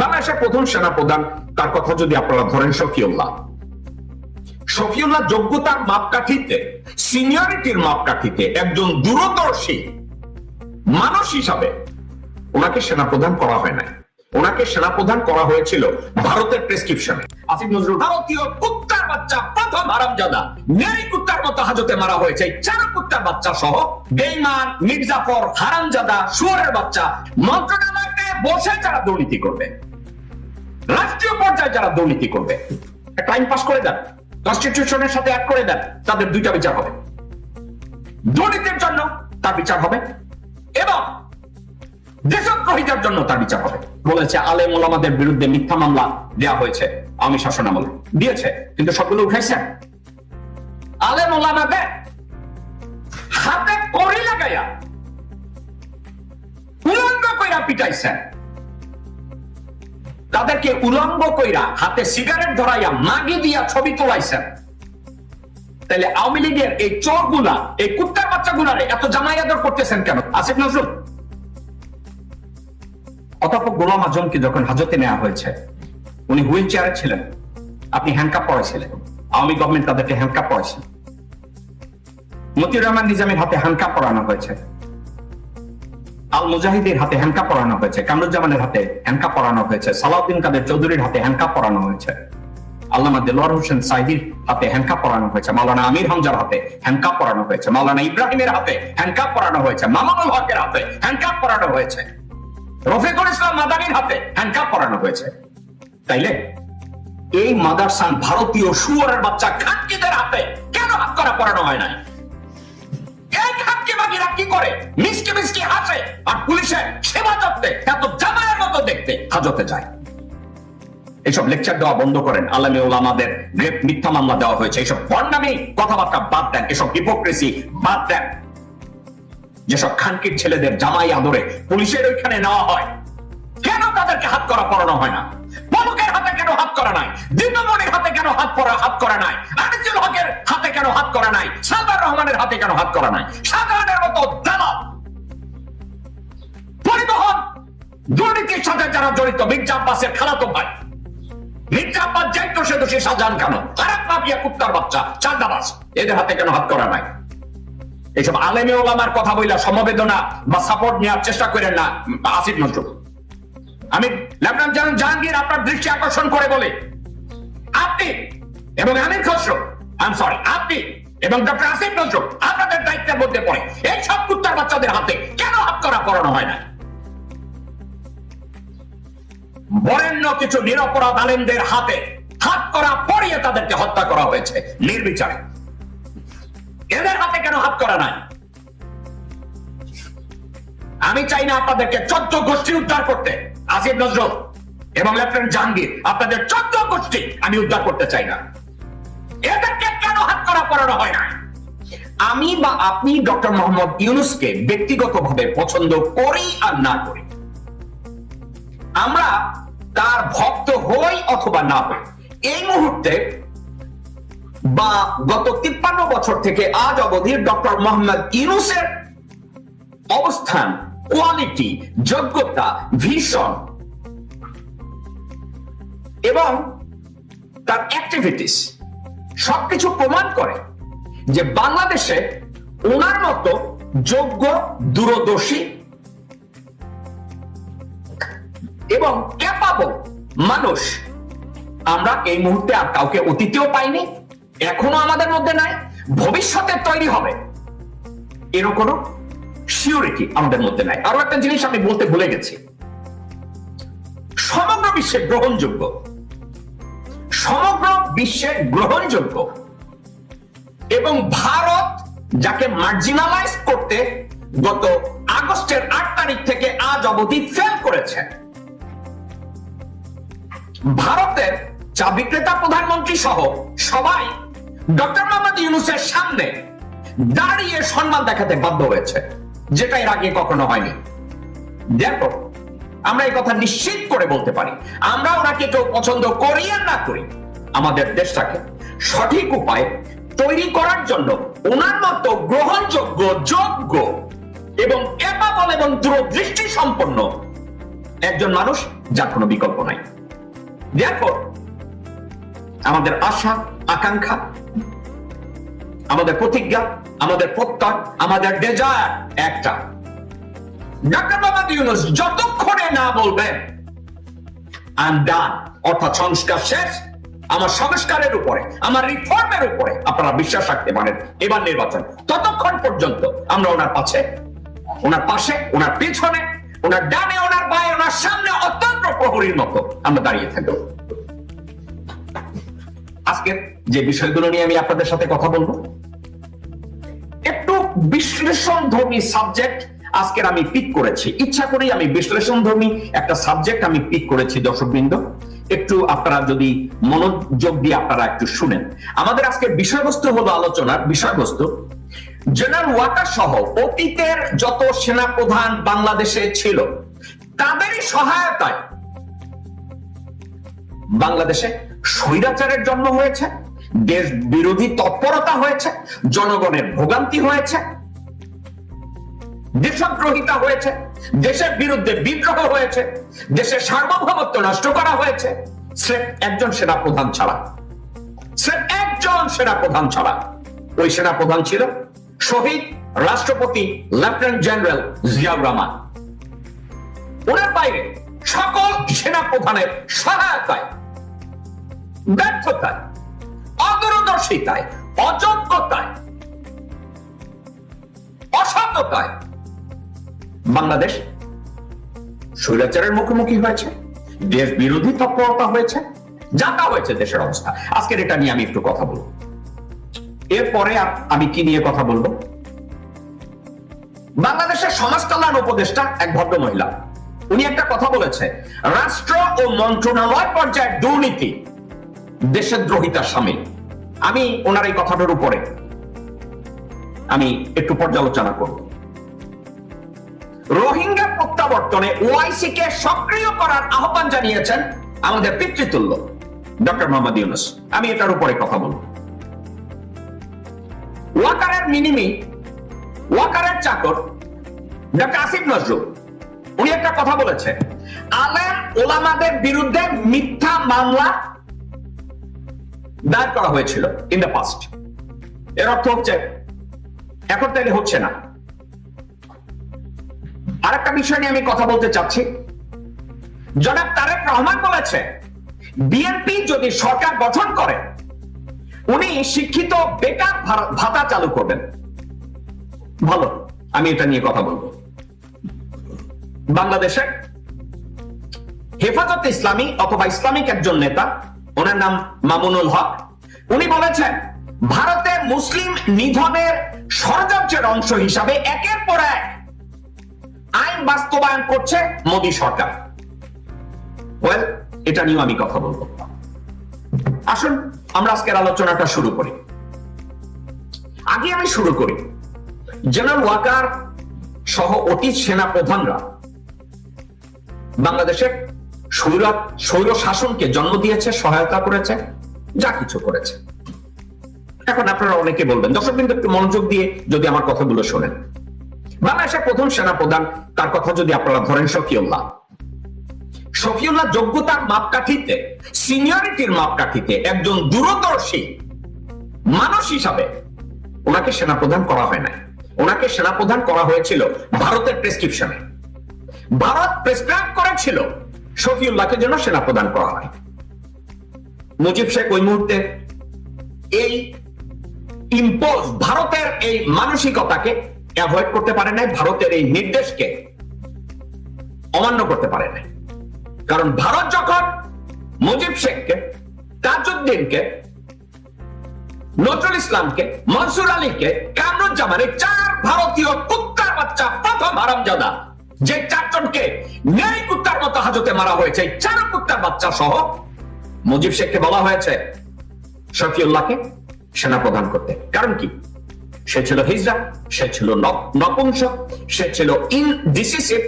বাংলাদেশের প্রথম সেনাপ্রধান, তার কথা যদি আপনারা ধরেন শফিউল্লাহ। শফিউল্লাহ যোগ্যতার মাপকাঠিতে, সিনিয়রিটির মাপকাঠিতে একজন দূরদর্শী মানুষ হিসাবে ওনাকে সেনাপ্রধান করা হয় নাই। ওনাকে সেনাপ্রধান করা হয়েছিল ভারতের প্রেসক্রিপশনে আসিফ নজরুল ভারতীয় কুত্তার বাচ্চা, প্রথম হারামজাদা। নেই কুত্তার মতো হাজতে মারা হয়েছে চার কুত্তার বাচ্চা সহ বেইমান, মির্জাফর, হারামজাদা সুয়ারের বাচ্চা মন্ত্রণালয়তে বসে যারা দুর্নীতি করবে। রাষ্ট্রীয় পর্যায়ে যারা দুর্নীতি করবে টাইম পাস করে দেন কনস্টিটিউশনের সাথে অ্যাড করে দেন তাদের দুইটা বিচার হবে। দুর্নীতির জন্য তার বিচার হবে এবং দেশদ্রোহিতার জন্য তার বিচার হবে। বলেছে, আলেম ওলামাদের বিরুদ্ধে মিথ্যা মামলা দেওয়া হয়েছে, আমি শাসন আমলে দিয়েছে, কিন্তু সবগুলো উঠাইছেন। আলেম ওলামাদের হাতে কড়ি লাগাইয়া উলঙ্গ কইরা পিটাইছেন। তাদেরকে উলঙ্গ কইরা হাতে সিগারেট ধরাইয়া মাগি দিয়া ছবি তোলাইছেন। তাহলে আওয়ামী লীগের এই চোরগুলা এই কুত্তার বাচ্চা গুলারে এত জামাই করতেছেন কেন? আসিফ নজরুল। গোলাম আজমকে যখন হাজতে নেওয়া হয়েছে, উনি হুইল চেয়ারে ছিলেন। আপনি হ্যান্ডকাপ পড়েছিলেন আওয়ামী গভর্নমেন্ট তাদেরকে হ্যান্ডকাপ পড়েছেন মতিউর রহমান নিজামের হাতে হ্যান্ডকাপ পড়ানো হয়েছে। আল মুজাহিদের হাতে হ্যান্ডকাপ পড়ানো হয়েছে, কামরুজ্জামানের হাতে হ্যান্ডকাপ পড়ানো হয়েছে, সালাউদ্দিন কাদের চৌধুরীর হাতে হ্যান্ডকাপ পড়ানো হয়েছে, আল্লামা দেলোয়ার হোসেন সাইদির হাতে হ্যান্ডকাপ পড়ানো হয়েছে, মাওলানা আমির হামজার হাতে হ্যান্ডকাপ পড়ানো হয়েছে, মাওলানা ইব্রাহিমের হাতে হ্যান্ডকাপ পড়ানো হয়েছে, মামানুল হকের হাতে হ্যান্ডকাপ পড়ানো হয়েছে, রফিকুল ইসলাম মাদানির হাতে হ্যান্ডকাপ পড়ানো হয়েছে। তাইলে এই মাদারসান ভারতীয় শুয়ারের বাচ্চা খাটকিদের হাতে কেন হাত করা পড়ানো হয় নাই? এই খাটকি বাকিরা কি করে? মিসকে মিসকে হাসে আর পুলিশের সেবা করতে এত জামায়ের মতো দেখতে হাজতে যায়। এইসব লেকচার দেওয়া বন্ধ করেন। আলামী ওলামাদের গ্রেপ মিথ্যা মামলা দেওয়া হয়েছে। এইসব বর্ণামী কথাবার্তা বাদ দেন। এসব হিপোক্রেসি বাদ দেন। যেসব খানকির ছেলেদের জামাই আদরে পুলিশের ওইখানে নেওয়া হয়, কেন তাদেরকে হাত করা পড়ানো হয় না? পলকের হাতে কেন হাত করা নাই? দিনমণির হাতে কেন হাত পরা হাত করা নাই? আনিসুল হকের হাতে কেন হাত করা নাই? সালমান রহমানের হাতে কেন হাত করা নাই? সাধারণের মতো দুর্নীতির সাথে যারা জড়িত, মির্জা আব্বাসের খালাতো ভাই। মির্জা আব্বাস যাইতো সে দোষী শাহজাহান কেন? আরেক মাফিয়া কুত্তার বাচ্চা চান্দাবাস এদের হাতে কেন হাত করা নাই? এইসব আলেমে ওলামার কথা বইলা সমবেদনা বা সাপোর্ট নেওয়ার চেষ্টা করেন না আসিফ নজরুল। আমি লেফটেন্যান্ট জেনারেল জাহাঙ্গীর আপনার দৃষ্টি আকর্ষণ করে বলে। আপনি এবং আমির খসরু আই সরি আপনি এবং ডক্টর আসিফ নজরুল আপনাদের দায়িত্বের মধ্যে পড়ে। এই সব কুত্তার বাচ্চাদের হাতে কেন হাত করা করানো হয় না? বরেণ্য কিছু নিরপরাধ আলেমদের হাতে হাত করা পড়িয়ে তাদেরকে হত্যা করা হয়েছে, নির্বিচারে। এদের হাতে কেন হাত করা নাই? আমি চাই না আপনাদেরকে চোদ্দ গোষ্ঠী উদ্ধার করতে, আসিফ নজরুল এবং লেফটেন্যান্ট জাহাঙ্গীর, আপনাদের চোদ্দ গোষ্ঠী আমি উদ্ধার করতে চাই না। এদেরকে কেন হাত করা পড়ানো হয় না আমি বা আপনি ডক্টর মোহাম্মদ ইউনুসকে ব্যক্তিগতভাবে পছন্দ করি আর না করি। আমরা তার ভক্ত হই অথবা না হই। এই মুহূর্তে বা গত তিপ্পান্ন বছর থেকে আজ অবধি ডক্টর মোহাম্মদ ইউনুসের অবস্থান, কোয়ালিটি, যোগ্যতা, ভীষণ এবং তার অ্যাক্টিভিটিস সবকিছু প্রমাণ করে যে বাংলাদেশে ওনার মতো যোগ্য, দূরদর্শী এবং ক্যাপাবল মানুষ। আমরা এই মুহূর্তে আর কাউকে অতীতেও পাইনি, এখনও আমাদের মধ্যে নাই, ভবিষ্যতে তৈরি হবে। এরও কোনো সিওরিটি আমাদের মধ্যে নাই। আরও একটা জিনিস আমি বলতে ভুলে গেছি। সমগ্র বিশ্বে গ্রহণযোগ্য। সমগ্র বিশ্বে গ্রহণযোগ্য। এবং ভারত যাকে মার্জিনালাইজ করতে গত আগস্টের আট তারিখ থেকে আজ অবধি ফেল করেছে। ভারতের চা বিক্রেতা প্রধানমন্ত্রী সহ সবাই ডক্টর মোহাম্মদ ইউনুসের সামনে দাঁড়িয়ে সম্মান দেখাতে বাধ্য হয়েছে, যেটা এর আগে কখনো হয়নি। দেখো, আমরা এই কথা নিশ্চিত করে বলতে পারি, আমরা ওনাকে কেউ পছন্দ করি আর না করি, আমাদের দেশটাকে সঠিক উপায়ে তৈরি করার জন্য ওনার মতো গ্রহণযোগ্য, যোগ্য এবং ক্যাপাবল এবং দূরদৃষ্টি সম্পন্ন একজন মানুষ যার কোনো বিকল্প নাই। Therefore, আমাদের আশা আকাঙ্ক্ষা আমাদের প্রতিজ্ঞা আমাদের প্রত্যয় আমাদের ডেজায়ার একটা। ডাক্তার মোহাম্মদ ইউনুস যতক্ষণে না বলবেন আই অর্থাৎ সংস্কার শেষ আমার সংস্কারের উপরে আমার রিফর্মের উপরে আপনারা বিশ্বাস রাখতে পারেন। এবার নির্বাচন। ততক্ষণ পর্যন্ত আমরা ওনার পাশে ওনার পাশে ওনার পেছনে ওনার ডানে, ওনার বায়ে, ওনার সামনে অত্যন্ত প্রহরীর মতো আমরা দাঁড়িয়ে থাকব। আজকে যে বিষয়গুলো নিয়ে আমি আপনাদের সাথে কথা বলব, একটু বিশ্লেষণ ধর্মী সাবজেক্ট আজকের আমি পিক করেছি। ইচ্ছা করেই আমি বিশ্লেষণ ধর্মী একটা সাবজেক্ট আমি পিক করেছি, দর্শকবৃন্দ। একটু আপনারা যদি মনোযোগ দিয়ে আপনারা একটু শুনেন। আমাদের আজকের বিষয়বস্তু হলো আলোচনার বিষয়বস্তু। জেনারেল ওয়াকার সহ অতীতের যত সেনাপ্রধান বাংলাদেশে ছিল, তাদেরই সহায়তায় বাংলাদেশে স্বৈরাচারের জন্ম হয়েছে দেশ বিরোধী তৎপরতা হয়েছে, জনগণের ভোগান্তি হয়েছে, দেশদ্রোহিতা হয়েছে, দেশের বিরুদ্ধে বিদ্রোহ হয়েছে, দেশের সার্বভৌমত্ব নষ্ট করা হয়েছে, স্রেফ একজন সেনা প্রধান ছাড়া। স্রেফ একজন সেনা প্রধান ছাড়া। ওই সেনা প্রধান ছিল শহীদ রাষ্ট্রপতি লেফটেন্যান্ট জেনারেল জিয়াউর রহমান। ওনার বাইরে সকল সেনা প্রধানের সহায়তায়, ব্যর্থতায়, অদূরদর্শিতায়, অযোগ্যতায় অসততায় বাংলাদেশ স্বৈরাচারের মুখোমুখি হয়েছে, দেশ বিরোধী তৎপরতা হয়েছে যাতা হয়েছে দেশের অবস্থা। আজকের এটা নিয়ে আমি একটু কথা বলব। এরপরে আমি কি নিয়ে কথা বলব? বাংলাদেশের সমাজ কল্যাণ উপদেষ্টা এক ভদ্র মহিলা উনি একটা কথা বলেছে, রাষ্ট্র ও মন্ত্রণালয় পর্যায়ে দুর্নীতি দেশের দ্রোহিতার সামিল। আমি ওনার এই কথাটার উপরে। আমি একটু পর্যালোচনা করব। রোহিঙ্গা প্রত্যাবর্তনে ওআইসি কে সক্রিয় করার আহ্বান জানিয়েছেন আমাদের পিতৃতুল্য, ডক্টর মোহাম্মদ ইউনুস। আমি এটার উপরে কথা বলব। ওয়াকারের মিনিমি, ওয়াকারের চাকর, ডক্টর আসিফ নজরুল, উনি একটা কথা বলেছে, আলেম ওলামাদের বিরুদ্ধে মিথ্যা মামলা দায়ের করা হয়েছিল ইন দ্য পাস্ট এর অর্থ হচ্ছে, এখন তাইলে হচ্ছে না। আরেকটা বিষয় নিয়ে আমি কথা বলতে চাচ্ছি। জনাব তারেক রহমান বলেছে, বিএনপি যদি সরকার গঠন করে উনি শিক্ষিত, বেকার ভাতা চালু করবেন। ভালো, আমি এটা নিয়ে কথা বলব। বাংলাদেশে হেফাজত ইসলামী অথবা ইসলামিক একজন নেতা, ওনার নাম মামুনুল হক, উনি বলেছেন, ভারতে মুসলিম নিধনের ষড়যন্ত্রের অংশ হিসাবে একের পর এক আইন বাস্তবায়ন করছে মোদী সরকার। ওয়েল এটা নিয়েও আমি কথা বলব। আসুন আমরা আজকের আলোচনাটা শুরু করি। আগে আমি শুরু করি। জেনারেল ওয়াকার সহ অতীত সেনা প্রধানরা বাংলাদেশের স্বৈর স্বৈর শাসনকে জন্ম দিয়েছে, সহায়তা করেছে, যা কিছু করেছে। এখন আপনারা অনেকে বলবেন, দর্শক কিন্তু একটু মনোযোগ দিয়ে যদি আমার কথাগুলো শোনেন। বাংলাদেশের প্রথম সেনা প্রধান তার কথা যদি আপনারা ধরেন, শফিউল্লাহ। শফিউল্লাহ যোগ্যতার মাপকাঠিতে, সিনিয়রিটির মাপকাঠিতে একজন দূরদর্শী মানুষ হিসাবে ওনাকে সেনাপ্রধান করা হয় নাই। ওনাকে সেনাপ্রধান করা হয়েছিল ভারতের প্রেসক্রিপশনে। ভারত প্রেসক্রাইব করেছিল শফিউল্লাহকে যেন সেনাপ্রধান করা হয়। মুজিব শেখ ওই মুহূর্তে এই ইম্পোজ ভারতের এই মানসিকতাকে অ্যাভয়েড করতে পারে নাই, ভারতের এই নির্দেশকে অমান্য করতে পারে নাই। কারণ ভারত যখন মুজিব শেখকে, তাজউদ্দিনকে, নজরুল ইসলামকে, মনসুর আলীকে কামরুজ্জামান এই চার ভারতীয় কুত্তার বাচ্চা প্রথম হারামজাদা, যে চারজনকে নেই কুত্তার মতো হাজতে মারা হয়েছে চার কুত্তার বাচ্চা সহ মুজিব শেখকে বলা হয়েছে শফিউল্লাহকে সেনা প্রদান করতে। কারণ কি? সে ছিল হিজরা, সে ছিল নপ- নপুংসক, সে ছিল ইনডিসিসিভ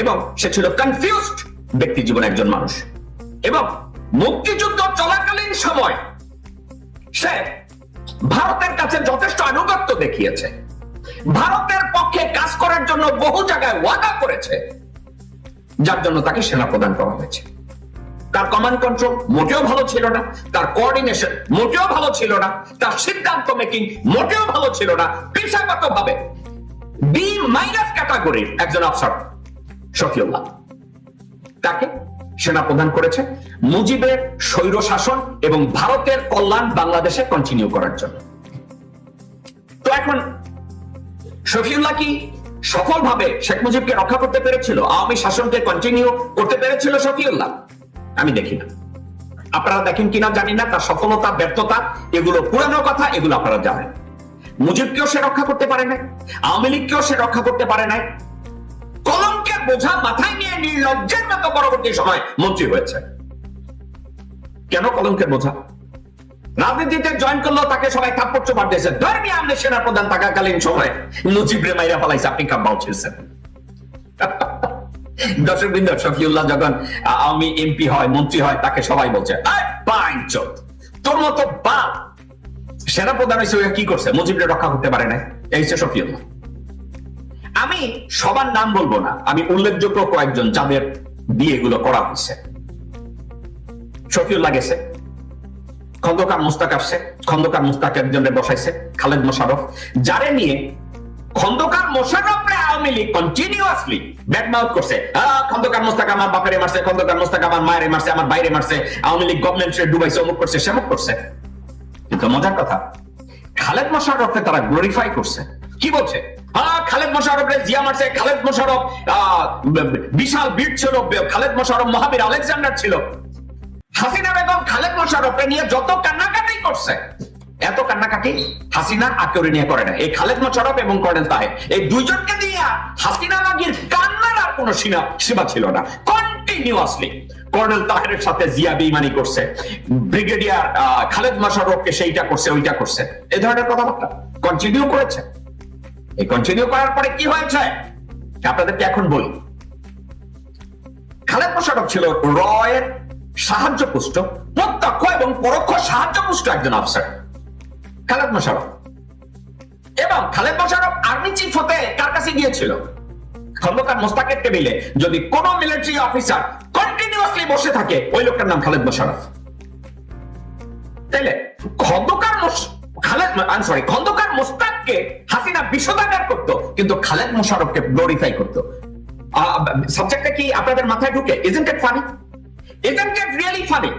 এবং সে ছিল কনফিউজড ব্যক্তি জীবনে একজন মানুষ। এবং মুক্তিযুদ্ধ চলাকালীন সময় সে ভারতের কাছে যথেষ্ট আনুগত্য দেখিয়েছে। ভারতের পক্ষে কাজ করার জন্য বহু জায়গায় ওয়াদা করেছে, যার জন্য তাকে সেনা প্রদান করা হয়েছে। তার কমান্ড কন্ট্রোল মোটেও ভালো ছিল না, তার কোঅর্ডিনেশন মোটেও ভালো ছিল না, তার সিদ্ধান্ত মেকিং মোটেও ভালো ছিল না পেশাগত ভাবে বি মাইনাস ক্যাটাগরির একজন অফিসার শফিউল্লাহ। তাকে সেনা প্রদান করেছে মুজিবের স্বৈর শাসন এবং ভারতের কল্যাণ বাংলাদেশে কন্টিনিউ করার জন্য। তো এখন, শফিউল্লাহ কি সফলভাবে শেখ মুজিবকে রক্ষা করতে পেরেছিল? আওয়ামী শাসনকে কন্টিনিউ করতে পেরেছিল শফিউল্লাহ? আমি দেখি না। আপনারা দেখেন কিনা জানি না, তার সফলতা, ব্যর্থতা, এগুলো পুরানো কথা, এগুলো আপনারা জানেন। মুজিবকেও সে রক্ষা করতে পারে নাই, আওয়ামী লীগকেও সে রক্ষা করতে পারে নাই। বোঝা মাথায় নিয়ে নির্লজ্জের মতো পরবর্তী সময় মন্ত্রী হয়েছে। কেন কলঙ্কের বোঝা? রাজনীতিতে জয়েন করল তাকে সবাই থাপ্পড় চোপার দিয়েছে। ধর্মী আমলে সেনা প্রধান থাকাকালীন সময় মুজিব রে মাইরা ফেলাইছে। আপনি কাব্বাও ছিলছেন দর্শক বৃন্দ শফিউল্লাহ যখন, আ- আওয়ামী এমপি হয়, মন্ত্রী হয়, তাকে সবাই বলছে তোর মতো বাপ সেনা প্রধান ও কি করছে? মুজিবরে রক্ষা করতে পারে না এই হচ্ছে শফিউল্লাহ। আমি সবার নাম বলব না। আমি উল্লেখযোগ্য কয়েকজন যাদের দিয়ে এগুলো করা হয়েছে। শফিউল্লাহ গেছে। খন্দকার মুস্তাক আসছে। খন্দকার মুস্তাক একজনে বসাইছে খালেদ মোশারফ যারে নিয়ে খন্দকার মোশারফরে আওয়ামী লীগ কন্টিনিউয়াসলি ব্যাকমাউথ করছে। খন্দকার মোস্তাক আমার বাপেরে মারছে, খন্দকার মোস্তাক আমার মায়েরে মারছে, আমার বাইরে মারছে, আওয়ামী লীগ গভর্নমেন্ট ডুবাইছে, অমুক করছে, সেমুক করছে। কিন্তু মজার কথা, খালেদ মোশাররফকে তারা গ্লোরিফাই করছে। কি বলছে? খালেদ মোশাররফে জিয়া মারছে, খালেদ ব- বিশাল বীর ছিল খালেদ মোশাররফ মহাবীর আলেকজান্ডার ছিল। হাসিনা বেগম খালেদ মোশাররফে নিয়ে যত কান্নাকাটি করছে, এত কান্নাকাটি হাসিনা আকেউরি নিয়ে করে না। এই খালেদ মোশাররফ এবং এই দুইজনকে হাসিনা মাগির কান্নার আর কোনো সীমা সীমা ছিল না। কন্টিনিউয়াসলি কর্নেল তাহেরের সাথে জিয়া বেইমানি করছে। ব্রিগেডিয়ার খালেদ মোশাররফকে সেইটা করছে, ওইটা করছে। এই ধরনের কথাবার্তা কন্টিনিউ করেছে। এই কন্টিনিউ করার পরে কি হয়েছে? আপনাদেরকে এখন বলি। খালেদ মোশাররফ ছিল রয়ের সাহায্য পুষ্ট প্রত্যক্ষ এবং পরোক্ষ সাহায্য পুষ্ট একজন অফিসার খালেদ মোশারফ এবং খালেদ মোশাররফ আর্মি চিফ হতে কার কাছে গিয়েছিল? খন্দকার মোস্তাকের টেবিলে যদি কোন মিলিটারি অফিসার কন্টিনিউয়াসলি বসে থাকে, ওই লোকটার নাম খালেদ মোশারফ তাইলে খন্দকার খালেদ আই সরি খন্দকার মোস্তাককে হাসিনা বিষোদাগার করতো, কিন্তু খালেদ মোশারফকে গ্লোরিফাই করতো। সাবজেক্টটা কি আপনাদের মাথায় ঢুকে? Isn't it funny isn't it really funny